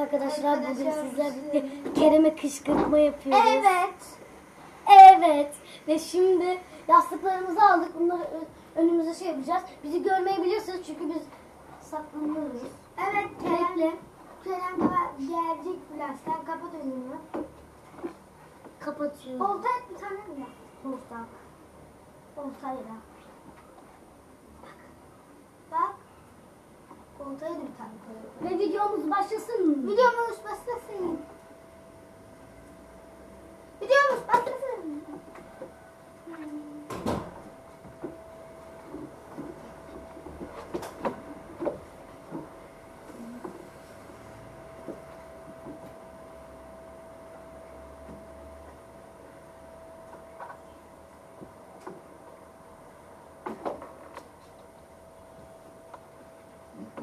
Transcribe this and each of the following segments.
Arkadaşlar bugün sizlerle birlikte Kerem'e kışkırtma yapıyoruz. Evet. Evet. Ve şimdi yastıklarımızı aldık. Bunları önümüze şey yapacağız. Bizi görmeyebilirsiniz çünkü biz saklanıyoruz. Evet. Kerem. Kerem gelecek birazdan. Kapat önünü. Kapatıyorum. Olta et bir tane mi? Olta. Oltayla. Bak. Bak. Oltayla bir tane koyalım. Ve videomuz başlasın? Videomuz başlasın. Videomuz başlasın.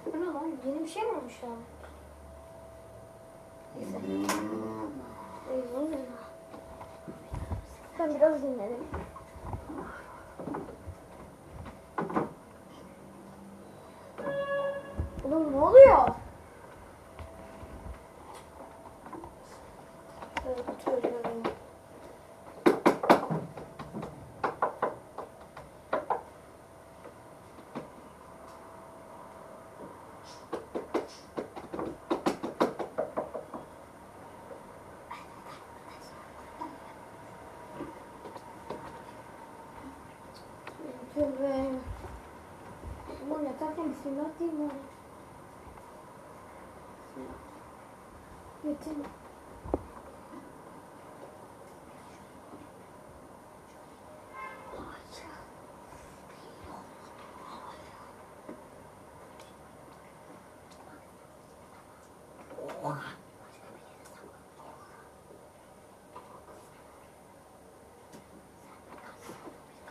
Bu ne lan? Yeni bir şey mi olmuş ya? Neyse. Ben biraz dinledim. Oğlum ne oluyor? Evet, oturuyorum. Tövbe. Aman yatarken bismillah değil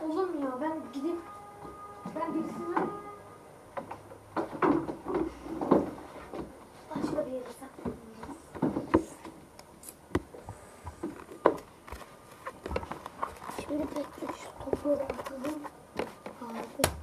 Oğlum ya ben gidip ben birisine başka bir yere saklanacağız. Şimdi bekle şu topu atalım. Abi.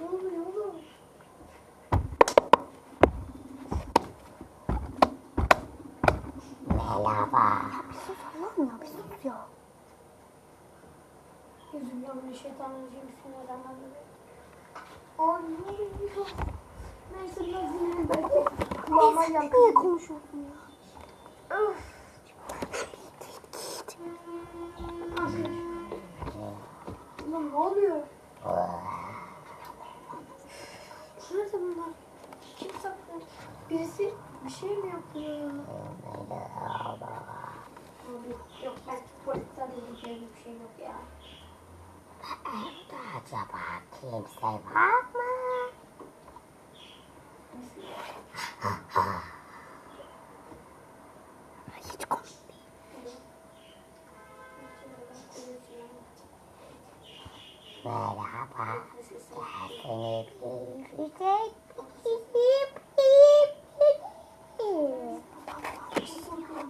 Ne oluyor oğlum? Merhaba. Falan ya bir sus ya. Bismillahirrahmanirrahim. Bismillahirrahmanirrahim. Ay ne oluyor? Neyse dinleyin belki. Kulağıma yankı. Niye konuşuyorsun ya? Ulan ne oluyor? Nerede bunlar? Kim saklıyor? Birisi bir şey mi yapıyor? Abi yok ben dedikleri bir şey yok ya. Evde acaba kimse var mı? Hiç konuşmayayım. Merhaba. Ben seni bir güzel hip hip hip.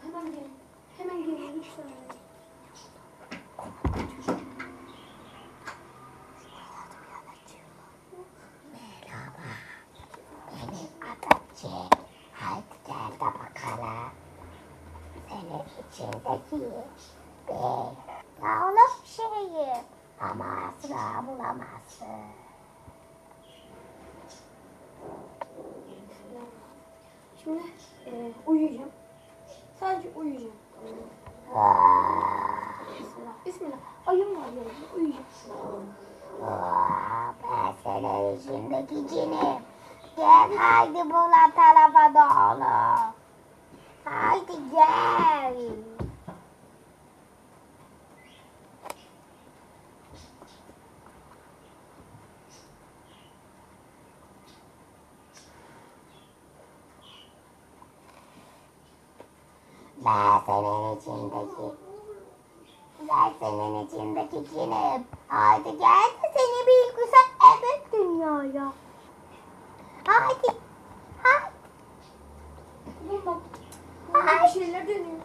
Hemen gelin. Hemen gelin bulamazsın. Şimdi e, uyuyacağım. Sadece uyuyacağım. Bismillah. Bismillah. Ayım var yanımda. Uyuyacağım. Aa, ben senin içindeki cinim. Gel haydi buna tarafa doğru. Haydi gel. Ben senin içindeki ben senin içindeki cinim. Haydi gel de seni bir güzel evet dünyaya. Haydi. Haydi. Bak. Bir şeyler dönüyor.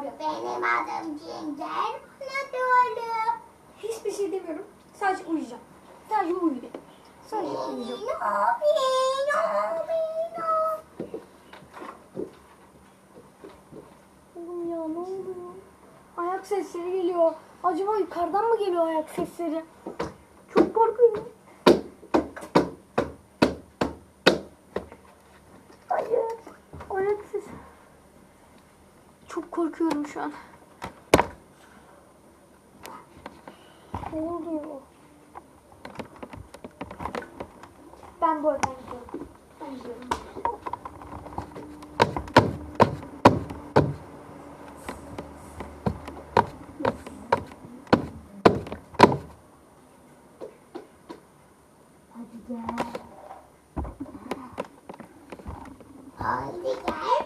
Abi Benim adım Cin. Gel bana doğru. hiçbir şey demiyorum. Sadece uyuyacağım. Sadece uyuyacağım. Sadece uyuyacağım. Oğlum ya ne oluyor? Ayak sesleri geliyor. Acaba yukarıdan mı geliyor ayak sesleri? Çok korkuyorum. Hayır. Ayak sesi. Çok korkuyorum şu an. Ne oluyor? Ben bu evden gidiyorum. Gidiyorum. Hadi gel. Hadi gel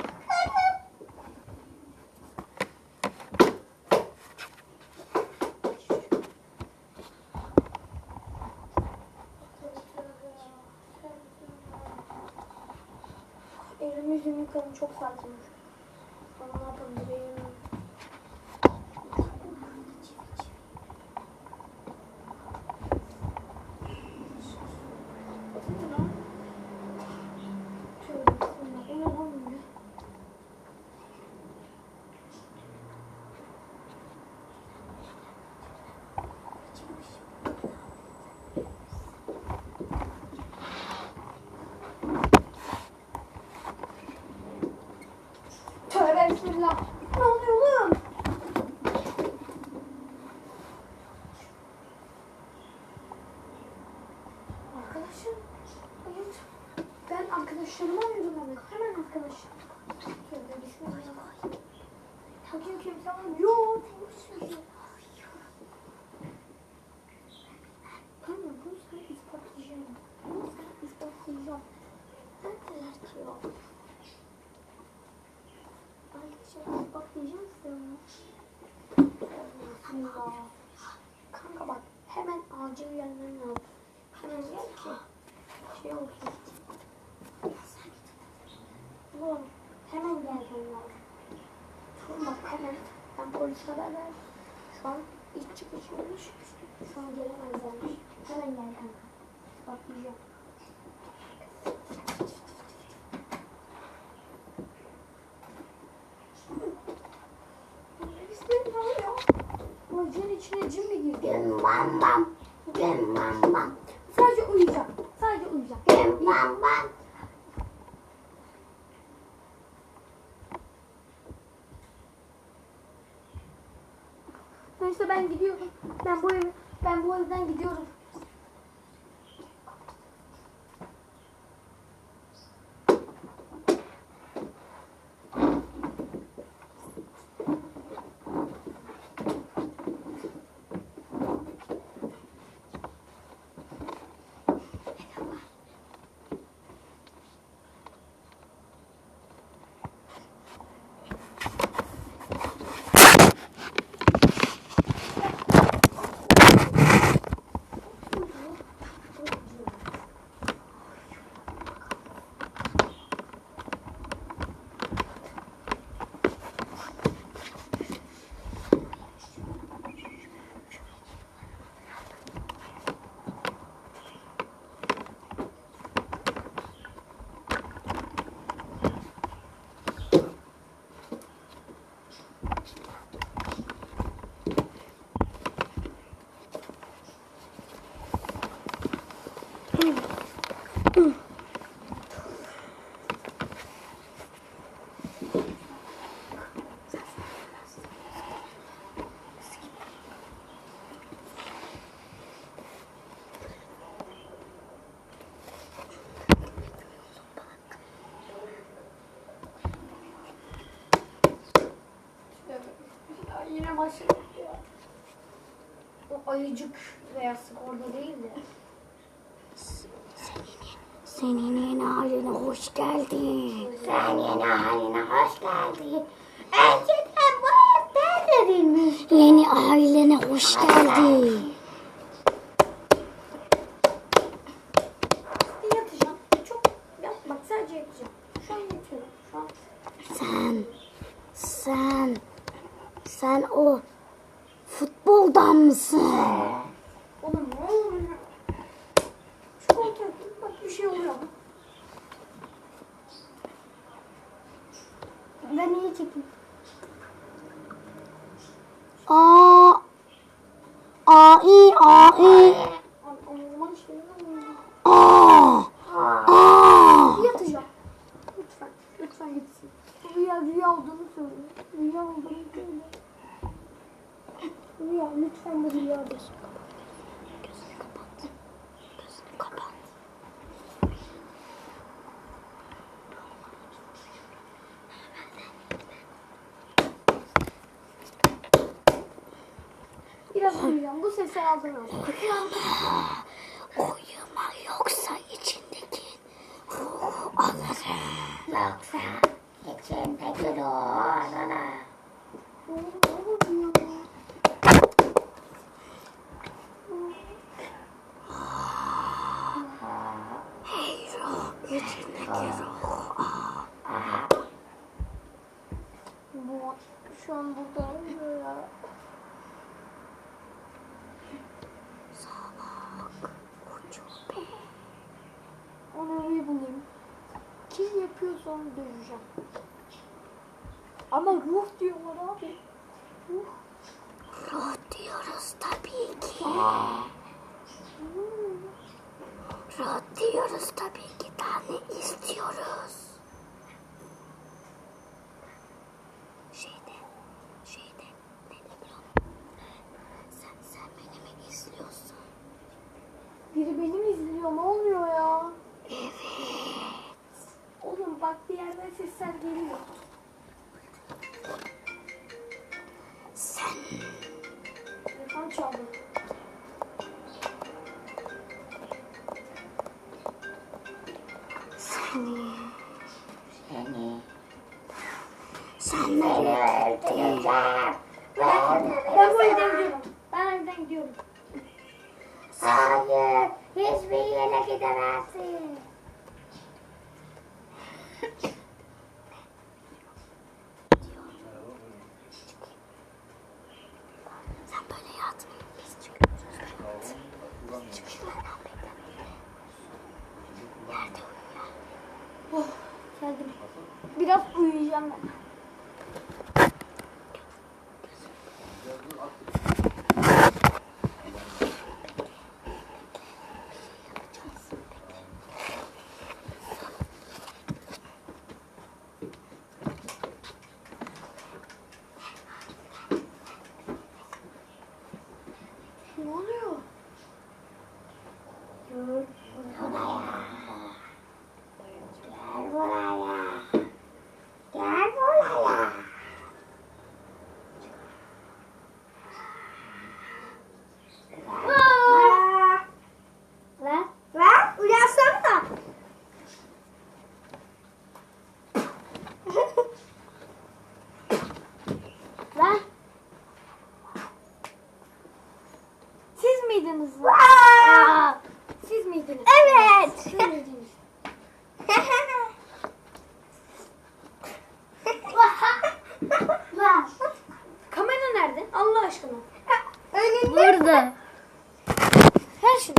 Yıkadım çok sakinmiş. Ama ne yapabilirim? Şöyle bismillah. O ne lan böyle? Tövbe bismillah. Ne oluyor oğlum? Arkadaşım. Hayır. Ben arkadaşlarımı arıyorum hemen. Hemen arkadaş. Tövbe bismillah. Bakayım kimse var mı? Yok. Tek kişi. Tamam bunu sana ispatlayacağım. Bunu sana ispatlayacağım. Neredeler ki ya? Arkadaşlar ispatlayacağım size onu. Bismillah. Kanka bak hemen acil gelmen lazım. Hemen gel ki şey olsun. Oğlum hemen gelmen lazım. Bak hemen ben polise haber verdim. Şu an iç çıkış olmuş. Şu an gelemezlermiş. Hemen gel kanka. Bakmayacağım. Neyse ben gidiyorum. Ben bu ev, ben bu evden gidiyorum. Ayıcık veya orada değil de. Senin yeni haline hoş geldin. Sen yeni haline hoş geldin. Önceden bu ev terledilmiş. Yeni ailene hoş geldin. Bir yatacağım. Çok yat bak sadece yatacağım. Şu an yatıyorum. Şu an Sen, sen, sen o futboldan mısın? Oğlum ne oluyor? Şu koltuğa bak bir şey oluyor. Ben iyi çekeyim. Aa, ai, ai, Aman uyuyacağım. Bu sesi aldım. Uyuma yoksa içindeki ruhu alırım. Yoksa içindeki ruhu alırım. Hey ruh, içindeki ruhu al. Bu şu an burada ya. Salak, ucube. Onu bir bulayım. Kim yapıyorsa onu döveceğim. Ama ruh diyorlar abi. Ruh. Ruh diyoruz tabii ki. Ruh diyoruz tabii ki. Daha ne istiyoruz? Şeyde, şeyde, ne biliyor musun? Sen, sen beni mi izliyorsun? Biri beni mi izliyor? Ne oluyor ya? Evet. Oğlum yerden sesler geliyor. Sen, Telefon çaldı. seni, seni, sen beni öldüreceğim. Ben bu evden gidiyorum. Ben evden gidiyorum. Hayır, hiçbir yere gidemezsin. biraz uyuyacağım ben. Ne oluyor? Gel buraya. Gel buraya. Ver. Ver, uyansana. Ver. Miydiniz? Aa, Siz miydiniz? Evet. Siz miydiniz? Kamera nerede? Allah aşkına. Burada. Her.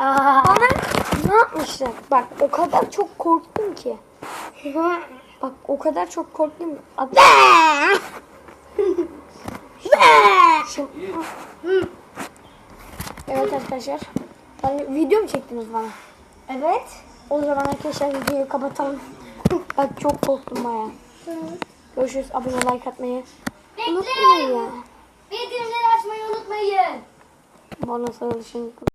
Aa. Bana ne yapmışlar? Bak o kadar çok korktum ki. Bak o kadar çok korktum. Bak, Şimdi... Evet arkadaşlar. Yani video mu çektiniz bana? Evet. O zaman arkadaşlar videoyu kapatalım. Bak çok korktum baya. Görüşürüz. Abone like atmayı unutmayın. Bildirimleri açmayı unutmayın. Bana sarılışın